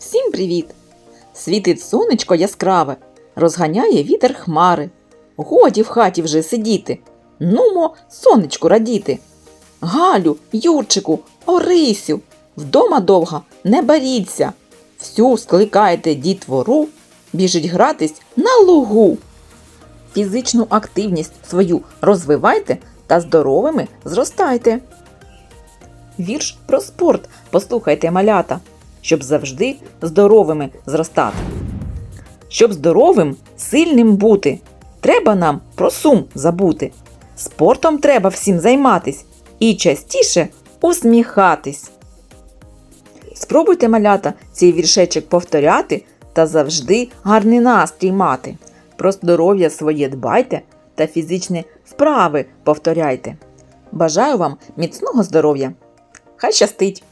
Всім привіт! Світить сонечко яскраве, розганяє вітер хмари. Годі в хаті вже сидіти. Нумо сонечку радіти. Галю, Юрчику, Орисю, вдома довго не боріться. Всю скликайте дітвору, біжить гратись на лугу. Фізичну активність свою розвивайте та здоровими зростайте. Вірш про спорт послухайте малята, щоб завжди здоровими зростати. Щоб здоровим, сильним бути, треба нам про сум забути. Спортом треба всім займатись і частіше усміхатись. Спробуйте малята цей віршечок повторяти та завжди гарний настрій мати. Про здоров'я своє дбайте та фізичні вправи повторяйте. Бажаю вам міцного здоров'я! Хай щастить!